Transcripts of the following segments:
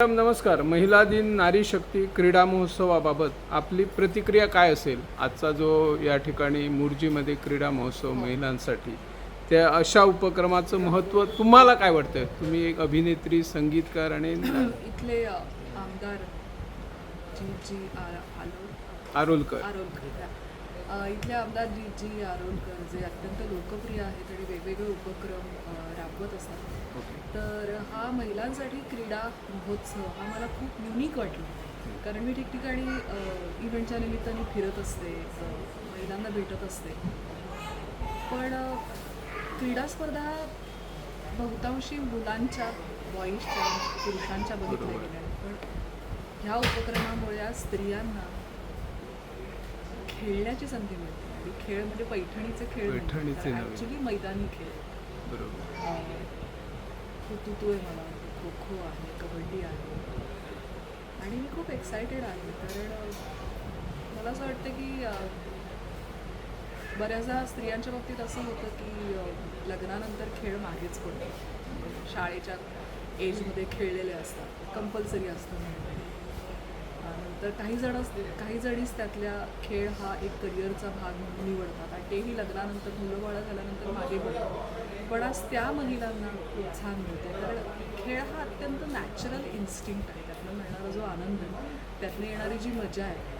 Madam नमस्कार. महिला दिन नारी शक्ती क्रीडा महोत्सवाबाबत आपली प्रतिक्रिया काय असेल? आजचा जो या ठिकाणी मुरजीमध्ये क्रीडा महोत्सव महिलांसाठी त्या अशा उपक्रमाचं महत्त्व तुम्हाला काय वाटतं तुम्ही एक अभिनेत्री संगीतकार आणि इथले आमदार आरोलकर. आरोलकर इथले आमदार जी जी आरोलकर जे अत्यंत लोकप्रिय आहेत आणि वेगवेगळे उपक्रम राबवत असतात. तर हा महिलांसाठी क्रीडा महोत्सव हा मला खूप युनिक वाटला. कारण मी ठिकठिकाणी इव्हेंटच्या निमित्ताने फिरत असते महिलांना भेटत असते. पण क्रीडा स्पर्धा बहुतांशी मुलांच्या बॉईजच्या पुरुषांच्या बघितल्या गेल्या. आहेत. पण ह्या उपक्रमामुळे आज स्त्रियांना खेळण्याची संधी मिळते. आणि खेळ म्हणजे पैठणीचे खेळ पैठणीचे. ॲक्च्युली मैदानी खेळ. बरोबर. हुतुतू आहे मला खो खो आहे कबड्डी आहे. आणि मी खूप एक्सायटेड आहे कारण मला असं वाटतं की बऱ्याचदा स्त्रियांच्या बाबतीत असं होतं की लग्नानंतर खेळ मागेच पडतो शाळेच्या एजमध्ये खेळलेले असतात कंपल्सरी असतं तर काही जण काही जणीच त्यातल्या खेळ हा एक करिअरचा भाग म्हणून निवडतात. आणि तेही लग्नानंतर मुलं बाळं झाल्यानंतर मागे पडतात. पण आज त्या महिलांना प्रोत्साहन मिळते कारण खेळ हा अत्यंत नॅचरल इन्स्टिंक्ट आहे. त्यातनं मिळणारा जो आनंद त्यातनं येणारी जी मजा आहे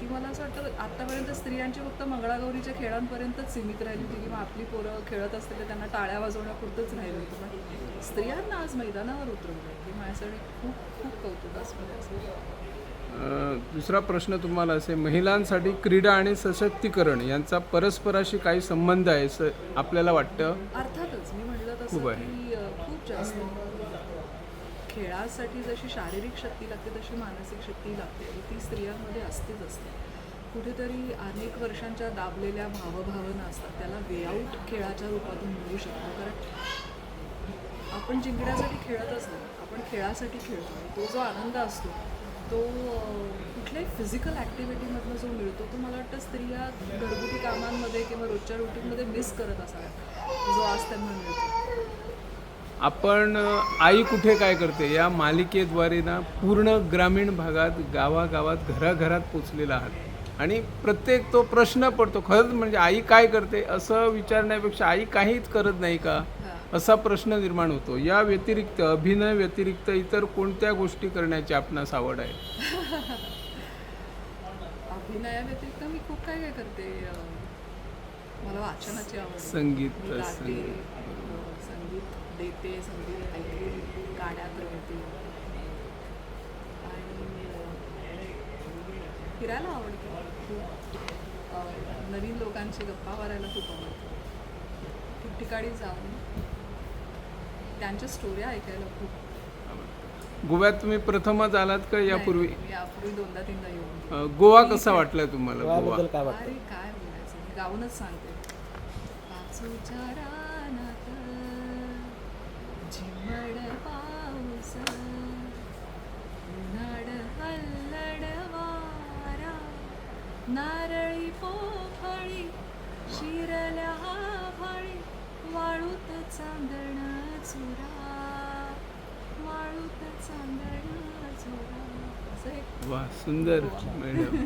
ती मला असं वाटतं आत्तापर्यंत स्त्रियांची फक्त मंगळागौरीच्या खेळांपर्यंतच सीमित राहिली होती किंवा आपली पोरं खेळत असते तर त्यांना टाळ्या वाजवण्यापुरतंच राहिलं होतं. पण स्त्रियांना आज मैदानावर उतरवलं आहे हे माझ्यासाठी खूप खूप कौतुकास्पद असं दुसरा प्रश्न तुम्हाला असेल महिलांसाठी क्रीडा आणि सशक्तीकरण यांचा परस्पराशी काही संबंध आहे असं आपल्याला वाटतं? अर्थातच. मी म्हटलं खूप तसं आहे. की अ, खूप जास्त. खेळासाठी जशी शारीरिक शक्ती लागते तशी मानसिक शक्ती लागते. आणि ती स्त्रियांमध्ये असतेच असते. कुठेतरी अनेक वर्षांच्या दाबलेल्या भावभावना असतात. त्याला वेआउट खेळाच्या रूपातून मिळू शकतो. कारण आपण जिंकण्यासाठी खेळतच नाही आपण खेळासाठी खेळतो. आणि तो जो आनंद असतो तो कुठल्याही फिजिकल ॲक्टिव्हिटीमधनं जो मिळतो तो मला वाटतं स्त्रिया घरगुती कामांमध्ये किंवा रोजच्या रुटीनमध्ये मिस करत असाव्या जो आज त्यांना मिळतो. आपण आई कुठे काय करते? या मालिकेद्वारे ना पूर्ण ग्रामीण भागात गावागावात घराघरात पोचलेला आहात. आणि प्रत्येक तो प्रश्न पडतो. खरंच म्हणजे आई काय करते? असं विचारण्यापेक्षा आई काहीच करत नाही का? असा प्रश्न निर्माण होतो. या व्यतिरिक्त अभिनय व्यतिरिक्त इतर कोणत्या गोष्टी करण्याची आपणास आवड आहे? अभिनयाव्यतिरिक्त मी खूप काय काय करते. अ, मला वाचनाची आवड आहे. संगीत, मी गाते, संगीत, अ, संगीत देते संगीत ऐकते गाण्यात रमते आणि अ, फिरायला आवडते. खूप अ, नवीन लोकांची गप्पा मारायला खूप आवडते. ठिकठिकाणी जाऊन त्यांच्या स्टोऱ्या ऐकायला खूप गोव्यात तुम्ही प्रथमच आलात का यापूर्वी? यापूर्वी दोनदा तीनदा येऊन गोवा कसा वाटला तुम्हाला गोवा? गोव्याबद्दल काय वाटतं? अरे काय बोलायचं? मी गाऊनच सांगते. नारळी पोफळी शिरल्या फळी वाळूत चांदण चुरा. वाळूत चांदण वा सुंदर मॅडम.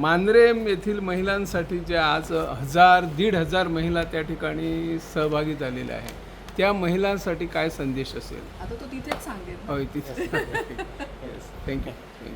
मांद्रेम येथील महिलांसाठी जे आज हजार दीड हजार महिला त्या ठिकाणी सहभागी झालेल्या आहेत. त्या महिलांसाठी काय संदेश असेल? आता तो तिथेच सांगेल. होय तिथे थँक्यू